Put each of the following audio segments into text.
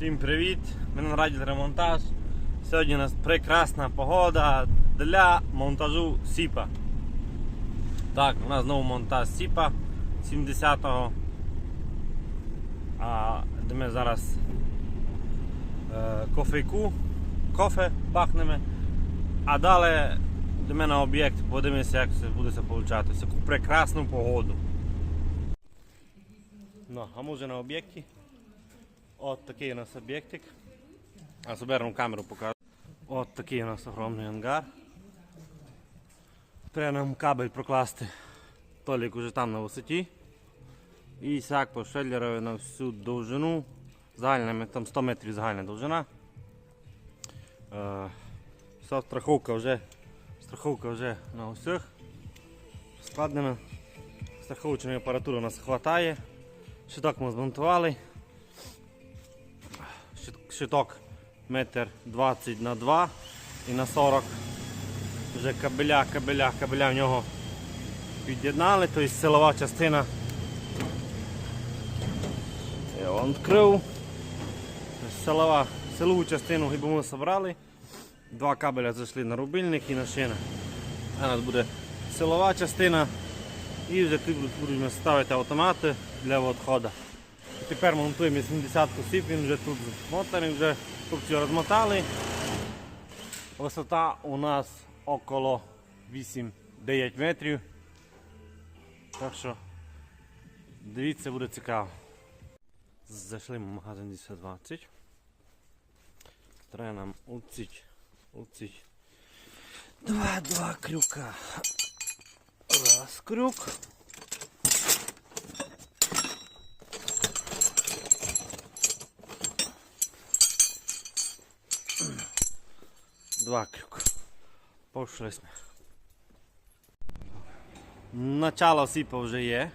Всім привіт! Ми на раді ремонтаж. Сьогодні у нас прекрасна погода для монтажу сіпа. Так, у нас знову монтаж сіпа 70-го. А де ми зараз е, кофейку, кофе пахнемо. А далі до мене об'єкт, подивимося, як це буде все получати. Таку прекрасну погоду. Ну, а ми вже на об'єкті. От такий у нас об'єктик. А соберемо камеру покажу. От такий у нас огромний ангар. Треба нам кабель прокласти. Толік уже там на висоті. І сяк по шеллерові на всю довжину. Загальна, там 100 метрів загальна довжина. Е, Вся страховка вже, страховка вже на усіх складена. Страховочної апаратури у нас вистачає. Щиток ми змонтували. Щит- Щиток метр 20 на 2 і на 40. Вже кабеля, кабеля, кабеля в нього під'єднали, тобто силова частина. Я вам відкрив. Силова, силову частину гібо ми зібрали. Два кабеля зайшли на рубильник і на шина. Нас буде силова частина. І вже тут будемо ставити автомати для відходу. Тепер монтуємо 80-ку сіп, він вже тут змотаний, вже хлопці розмотали. Висота у нас около 8-9 метрів. Так що дивіться, буде цікаво. Зайшли в магазин 1020. Треба нам уціть, уціть. Два-два крюка. Раз крюк. Два крюк. Пошли ми. Начало сіпа вже є.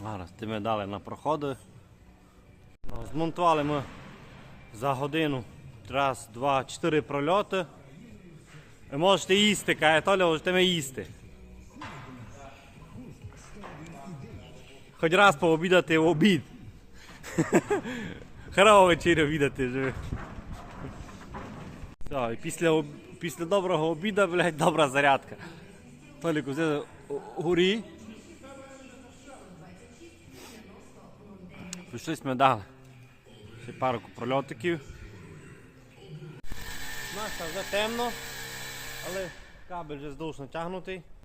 Зараз ти ми дали на проходи. Змонтували ми за годину. Раз, два, чотири прольоти. Ви можете їсти, каже Толя, можете ми їсти. Хоч раз пообідати в обід. Херово вечерю обідати. Все, і після, після доброго обіду, блядь, добра зарядка. Толік вже горі. Пішли ми далі. Ще пару прольотиків. Наша вже темно, але кабель вже здовж натягнутий.